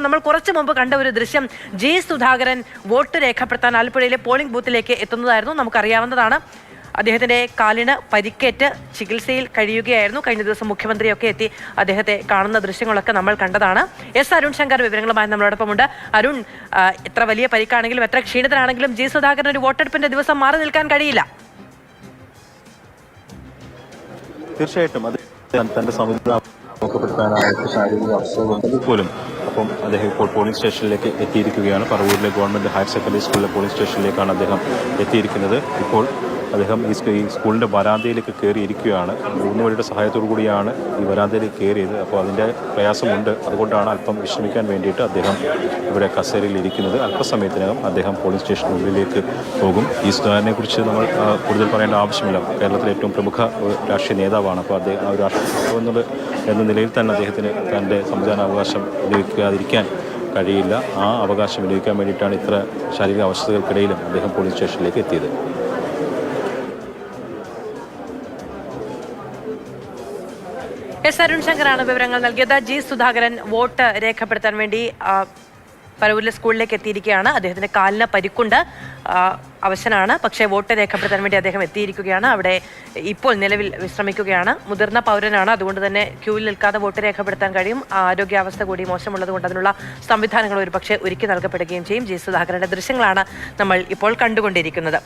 നമ്മൾ കുറച്ചു മുമ്പ് കണ്ട ഒരു ദൃശ്യം ജി സുധാകരൻ വോട്ട് രേഖപ്പെടുത്താൻ ആലപ്പുഴയിലെ പോളിംഗ് ബൂത്തിലേക്ക് എത്തുന്നതായിരുന്നു. നമുക്കറിയാവുന്നതാണ് അദ്ദേഹത്തിന്റെ കാലിന് പരിക്കേറ്റ് ചികിത്സയിൽ കഴിയുകയായിരുന്നു. കഴിഞ്ഞ ദിവസം മുഖ്യമന്ത്രിയൊക്കെ എത്തി അദ്ദേഹത്തെ കാണുന്ന ദൃശ്യങ്ങളൊക്കെ നമ്മൾ കണ്ടതാണ്. എസ് അരുൺ ശങ്കർ വിവരങ്ങളുമായി നമ്മളോടൊപ്പമുണ്ട്. അരുൺ എത്ര വലിയ പരിക്കാണെങ്കിലും എത്ര ക്ഷീണിതനാണെങ്കിലും ജി സുധാകരൻ ഒരു വോട്ടെടുപ്പിന്റെ ദിവസം മാറി നിൽക്കാൻ കഴിയില്ല. തീർച്ചയായിട്ടും അത് നോക്കപ്പെടുത്താനായിട്ട് ശാരീരിക അവസ്ഥകളുണ്ടെങ്കിൽ പോലും അപ്പം അദ്ദേഹം ഇപ്പോൾ പോളിംഗ് സ്റ്റേഷനിലേക്ക് എത്തിയിരിക്കുകയാണ്. പറവൂരിലെ ഗവൺമെന്റ് ഹയർ സെക്കൻഡറി സ്കൂളിലെ പോളിംഗ് സ്റ്റേഷനിലേക്കാണ് അദ്ദേഹം എത്തിയിരിക്കുന്നത്. ഇപ്പോൾ അദ്ദേഹം ഈ സ്കൂളിന്റെ വരാന്തയിലേക്ക് കയറിയിരിക്കുകയാണ്. മൂന്ന് പേരുടെ സഹായത്തോടു കൂടിയാണ് ഈ വരാന്തയിലേക്ക് കയറിയത്. അപ്പോൾ അതിന്റെ പ്രയാസമുണ്ട്. അതുകൊണ്ടാണ് അല്പം വിശ്രമിക്കാൻ വേണ്ടിയിട്ട് അദ്ദേഹം ഇവിടെ കസേരയിൽ ഇരിക്കുന്നത്. അല്പസമയത്തിനകം അദ്ദേഹം പോളിംഗ് സ്റ്റേഷനുള്ളിലേക്ക് പോകും. ഈ സുധാകരനെ കുറിച്ച് നമ്മൾ കൂടുതൽ പറയേണ്ട ആവശ്യമില്ല. കേരളത്തിലെ ഏറ്റവും പ്രമുഖ രാഷ്ട്രീയ നേതാവാണ്. അപ്പോൾ അദ്ദേഹം ആ ഒരു രാഷ്ട്രീയ എന്ന നിലയിൽ തന്നെ അദ്ദേഹത്തിന് തന്റെ സംവിധാനാവകാശം ഉപയോഗിക്കാതിരിക്കാൻ കഴിയില്ല. ആ അവകാശം വിനിയോഗിക്കാൻ വേണ്ടിയിട്ടാണ് ഇത്ര ശാരീരിക അവസ്ഥകൾക്കിടയിലും അദ്ദേഹം പോലീസ് സ്റ്റേഷനിലേക്ക് എത്തിയത്. എസ് അരുൺ ശങ്കറാണ് വിവരങ്ങൾ നൽകിയത്. ജി സുധാകരൻ വോട്ട് രേഖപ്പെടുത്താൻ വേണ്ടി പരവൂരിലെ സ്കൂളിലേക്ക് എത്തിയിരിക്കുകയാണ്. അദ്ദേഹത്തിന്റെ കാലിന് പരിക്കുണ്ട്. അവശനാണ്. പക്ഷേ വോട്ട് രേഖപ്പെടുത്താൻ വേണ്ടി അദ്ദേഹം എത്തിയിരിക്കുകയാണ്. അവിടെ ഇപ്പോൾ നിലവിൽ വിശ്രമിക്കുകയാണ്. മുതിർന്ന പൗരനാണ്. അതുകൊണ്ട് തന്നെ ക്യൂവിൽ നിൽക്കാതെ വോട്ട് രേഖപ്പെടുത്താൻ കഴിയും. ആരോഗ്യാവസ്ഥ കൂടി മോശമുള്ളത് കൊണ്ട് അതിനുള്ള സംവിധാനങ്ങൾ ഒരു പക്ഷേ ഒരുക്കി നൽകപ്പെടുകയും ചെയ്യും. ജി സുധാകരന്റെ ദൃശ്യങ്ങളാണ് നമ്മൾ ഇപ്പോൾ കണ്ടുകൊണ്ടിരിക്കുന്നത്.